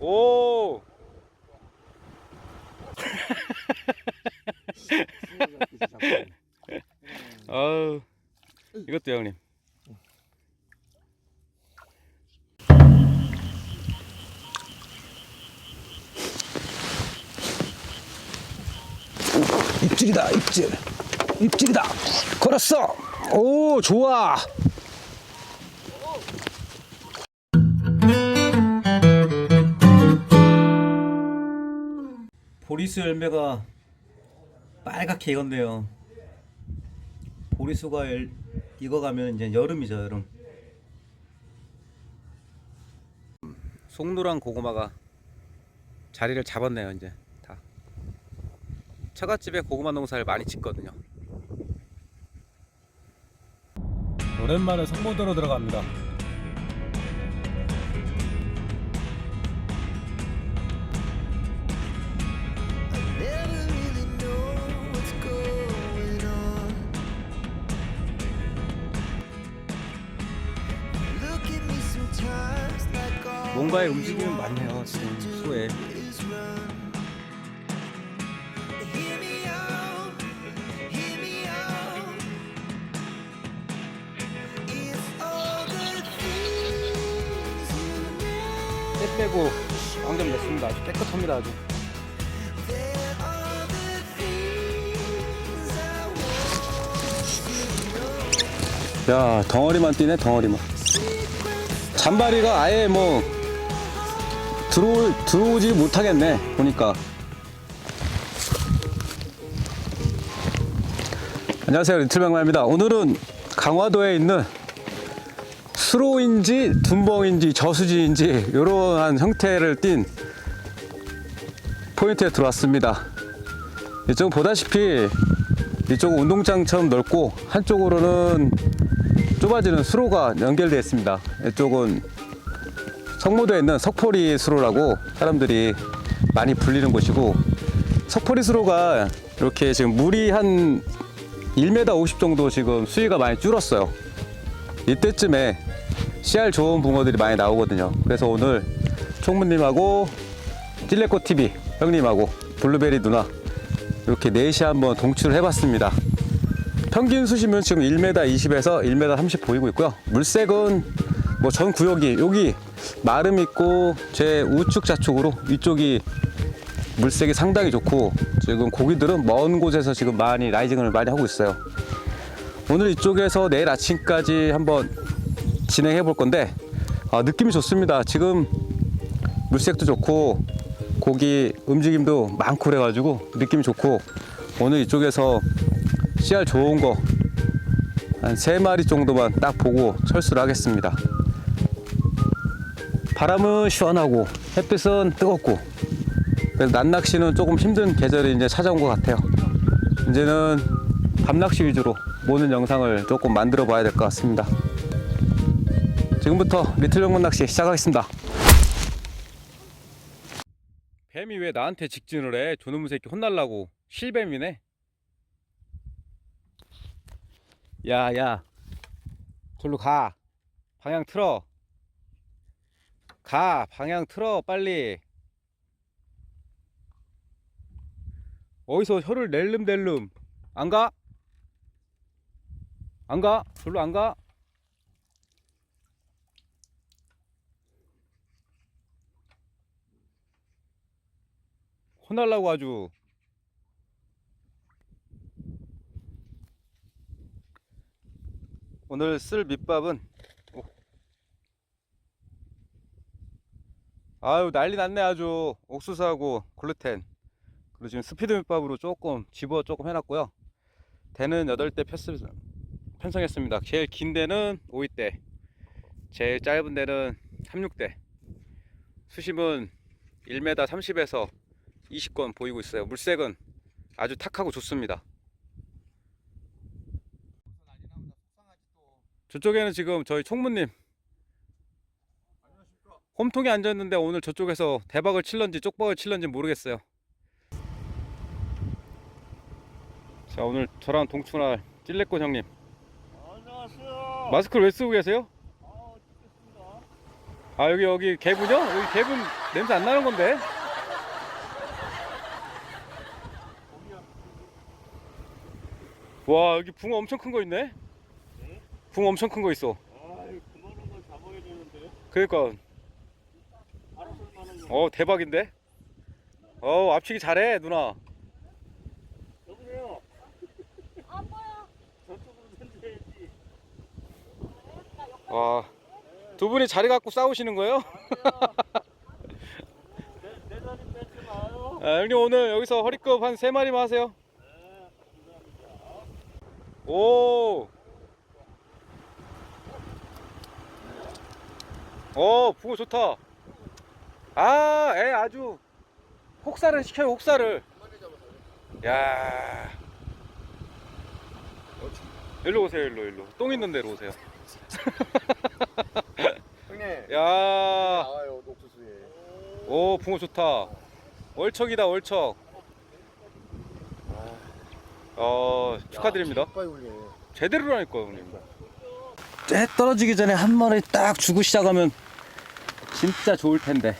오. 아우. 이것도 형님. 입질이다 입질 입질이다 걸었어 오 좋아 보리수 열매가 빨갛게 익었네요. 보리수가 열- 익어가면 이제 여름이죠, 여름. 송노란 고구마가 자리를 잡았네요, 이제 다. 처갓집에 고구마 농사를 많이 짓거든요. 오랜만에 성모도로 들어갑니다 많네요, 지금 수에. 때 빼고 방금 냈습니다. 아주 깨끗합니다, 아주. There are the things I want. 야, 덩어리만 뛰네, 덩어리만. 잔바리가 아예 뭐 들어올 들어오지 못하겠네 보니까. 안녕하세요, 리틀백마입니다. 오늘은 강화도에 있는 수로인지 둔벙인지 저수지인지 이러한 형태를 띤 포인트에 들어왔습니다. 이쪽은 보다시피 이쪽은 운동장처럼 넓고 한쪽으로는 좁아지는 수로가 연결되어 있습니다. 이쪽은 성모도에 있는 석포리 수로라고 사람들이 많이 불리는 곳이고 석포리 수로가 이렇게 지금 물이 한 1m 50 정도 지금 수위가 많이 줄었어요. 이때쯤에 씨알 좋은 붕어들이 많이 나오거든요. 그래서 오늘 총무님하고 찔레꽃 TV 형님하고 블루베리 누나 이렇게 넷이 한번 동출을 해봤습니다. 평균 수심은 지금 1m 20에서 1m 30 보이고 있고요. 물색은 뭐 전 구역이 여기 마름 있고 제 우측 좌측으로 이쪽이 물색이 상당히 좋고 지금 고기들은 먼 곳에서 지금 많이 라이징을 많이 하고 있어요. 오늘 이쪽에서 내일 아침까지 한번 진행해 볼 건데 아, 느낌이 좋습니다. 지금 물색도 좋고 고기 움직임도 많고 그래가지고 느낌이 좋고 오늘 이쪽에서 씨알 좋은 거 한 세 마리 정도만 딱 보고 철수를 하겠습니다. 바람은 시원하고 햇빛은 뜨겁고 그래서 낮 낚시는 조금 힘든 계절이 이제 찾아온 것 같아요. 이제는 밤 낚시 위주로 모든 영상을 조금 만들어 봐야 될 것 같습니다. 지금부터 리틀 영문 낚시 시작하겠습니다. 뱀이 왜 나한테 직진을 해? 조놈의 새끼 혼날라고 실뱀이네. 야, 야. 절로 가. 방향 틀어. 가. 방향 틀어. 빨리. 어디서 혀를 낼름낼름. 안 가? 안 가? 절로 안 가? 혼날라고 아주. 오늘 쓸 밑밥은 아유 난리 났네 아주. 옥수수하고 글루텐. 그리고 지금 스피드 밑밥으로 조금 집어 조금 해놨고요. 대는 8대 폈, 편성했습니다. 제일 긴 대는 5위대. 제일 짧은 대는 36대. 수심은 1m 30에서 20건 보이고 있어요. 물색은 아주 탁하고 좋습니다. 저쪽에는 지금 저희 총무님 홈통에 앉았는데 오늘 저쪽에서 대박을 칠런지 쪽박을 칠런지 모르겠어요 자 오늘 저랑 동충할 찔레꽃 형님 안녕하세요. 마스크를 왜 쓰고 계세요? 아. 아 여기 여기 개분요? 여기 개분 냄새 안 나는 건데? 와 여기 붕어 엄청 큰 거 있네? 붕어 엄청 큰 거 있어. 그러니까. 어 대박인데? 어 앞치기 잘해 누나. 와. 두 분이 자리 갖고 싸우시는 거예요? 아, 형님 오늘 여기서 허리급 한 세 마리만 하세요. 오. 어, 붕어 좋다. 아, 애 아주 혹사를 시켜요, 혹사를. 야. 일로 오세요, 일로, 일로. 똥 있는 데로 오세요. 형님 야. 나와요 녹수수에 오 붕어 좋다 월척이다 월척 어 축하드립니다 빨리 올려 제대로라니까 형님 해 떨어지기 전에 한 마리 딱 주고 시작하면 진짜 좋을 텐데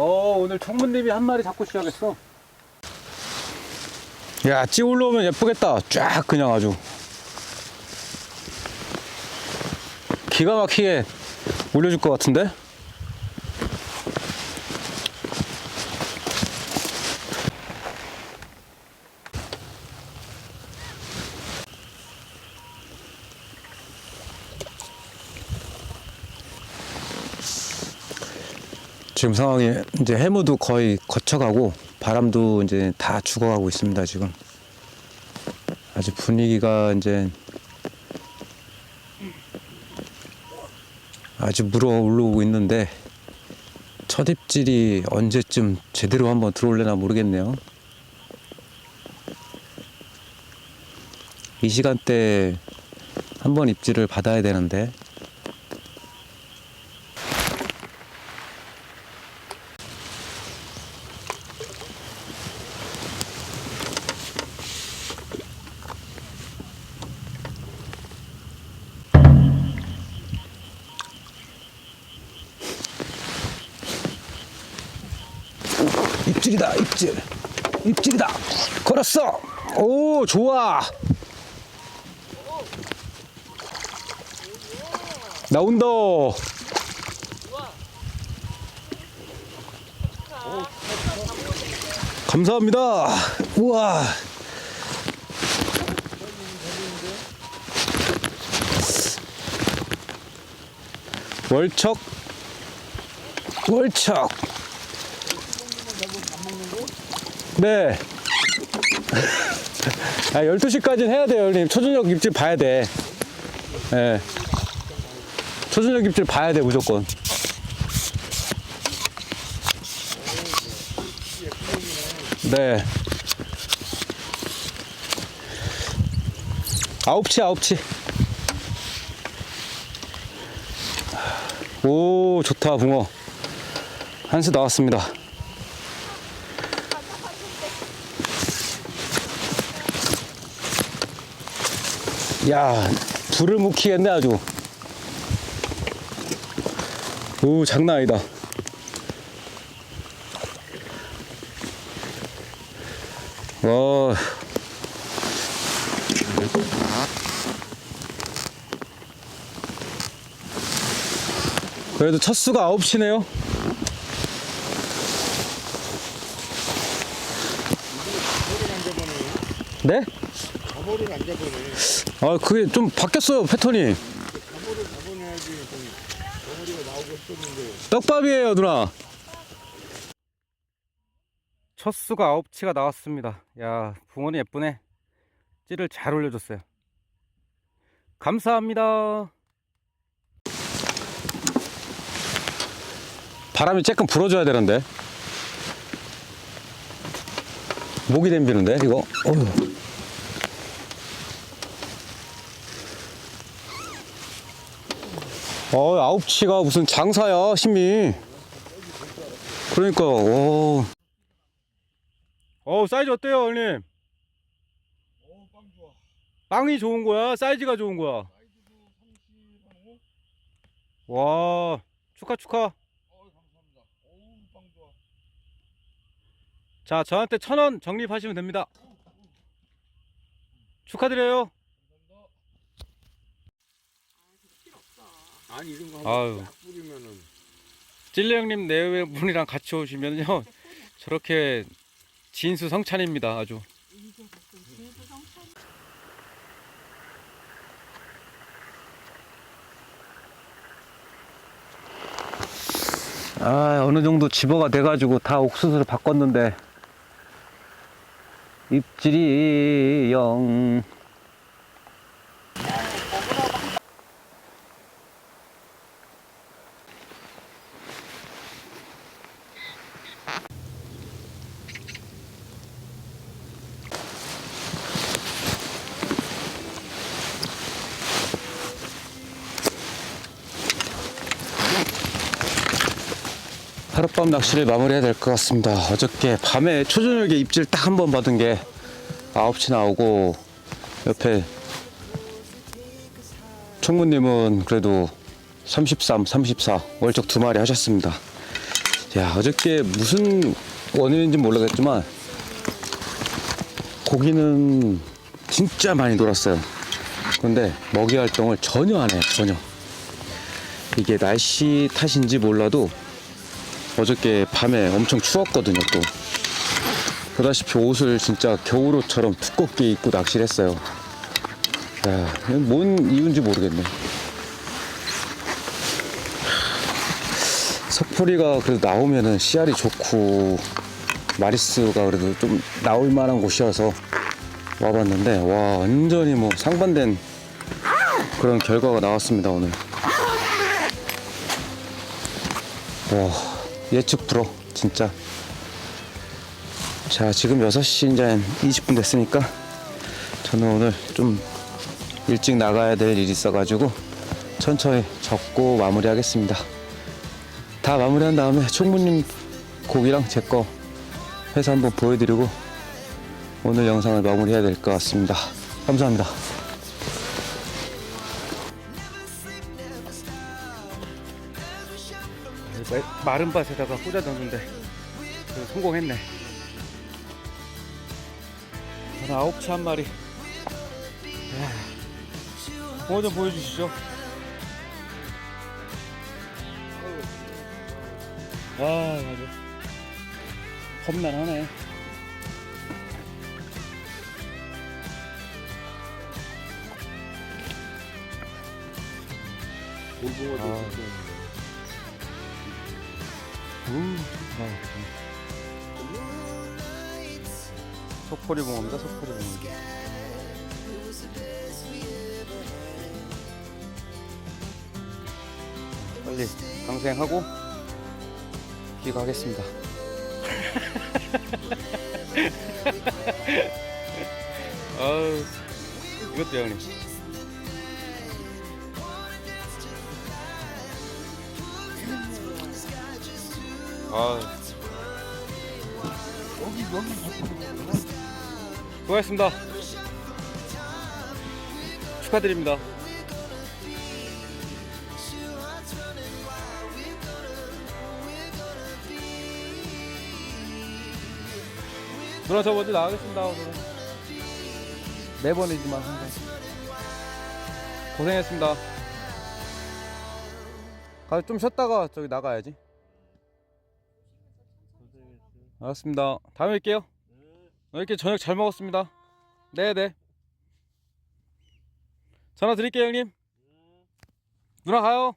어 오늘 청문님이 한 마리 잡고 시작했어. 야 찌 올라오면 예쁘겠다. 쫙 그냥 아주. 기가 막히게 올려줄 것 같은데 지금 상황이 이제 해무도 거의 거쳐가고 바람도 이제 다 죽어가고 있습니다 지금. 아직 분위기가 이제 아직 물어 올라오고 있는데 첫 입질이 언제쯤 제대로 한번 들어올려나 모르겠네요. 이 시간대 한번 입질을 받아야 되는데 입질 입질이다. 걸었어. 오 좋아. 나온다 감사합니다. 우와. 월척. 월척 네. 아, 12시까지는 해야 돼요, 형님. 초저녁 입질 봐야 돼. 예. 초저녁 입질 봐야 돼, 무조건. 네. 아홉치, 아홉치. 오, 좋다, 붕어. 한수 나왔습니다. 야, 불을 묵히겠네, 아주. 오, 장난 아니다. 와. 그래도 첫 수가 9시네요. 네? 가모를 안 잡아내 아, 그게 좀 바뀌었어요, 패턴이. 가모를 잡아내야지 좀 덩어리가 나오고 싶었는데 떡밥이에요, 누나. 첫 수가 아홉 치가 나왔습니다. 야, 붕어는 예쁘네. 찌를 잘 올려줬어요. 감사합니다. 바람이 조금 불어줘야 되는데. 목이 댐비는데, 이거. 어휴. 어, 아홉치가 무슨 장사야, 힘이. 그러니까, 오. 어, 사이즈 어때요, 형님? 어빵 좋아 빵이 좋은 거야? 사이즈가 좋은 거야? 와 축하 축하 어 감사합니다. 어우 빵 좋아. 자 저한테 천 원 적립하시면 됩니다 축하드려요 아니 이런 거 아유. 한번 쫙 뿌리면은. 찔레 형님 네 분이랑 같이 오시면요. 저렇게 진수 성찬입니다 아주. 아 어느 정도 집어가 돼가지고 다 옥수수를 바꿨는데. 입질이 영 하룻밤 낚시를 마무리해야 될 것 같습니다. 어저께 밤에 초저녁에 입질 딱 한 번 받은 게 9시 나오고 옆에 총무님은 그래도 33, 34 월적 두 마리 하셨습니다. 야 어저께 무슨 원인인지 모르겠지만 고기는 진짜 많이 놀았어요. 근데 먹이 활동을 전혀 안 해요. 전혀. 이게 날씨 탓인지 몰라도 어저께 밤에 엄청 추웠거든요 또. 보다시피 옷을 진짜 겨울옷처럼 두껍게 입고 낚시를 했어요. 야, 뭔 이유인지 모르겠네. 석풀이가 그래도 나오면은 씨알이 좋고 마리스가 그래도 좀 나올 만한 곳이어서 와봤는데 와 완전히 뭐 상반된 그런 결과가 나왔습니다 오늘. 와 예측 불어 진짜. 자 지금 6시 이제 한 20분 됐으니까 저는 오늘 좀 일찍 나가야 될 일이 있어가지고 천천히 접고 마무리하겠습니다. 다 마무리한 다음에 총무님 고기랑 제거 해서 한번 보여드리고 오늘 영상을 마무리해야 될 것 같습니다. 감사합니다 마른 밭에다가 꽂아 넣는데 그래도 성공했네. 저는 아홉 치 한 마리. 홍어 좀 보여주시죠. 아, 맞아. 험난하네. 골붕어도 아. 속포리 붕어입니다, 속포리 붕어. 빨리 강생하고 귀가하겠습니다. 아우, 이것도 형님. 아. 수고하셨습니다. 축하드립니다. 누나 저 먼저 나가겠습니다. 오늘은. 매번이지만 항상. 고생했습니다. 가좀 쉬었다가 저기 나가야지. 알았습니다. 다음에 뵐게요. 이렇게 저녁 잘 먹었습니다. 네네. 전화 드릴게요, 형님. 누나 가요.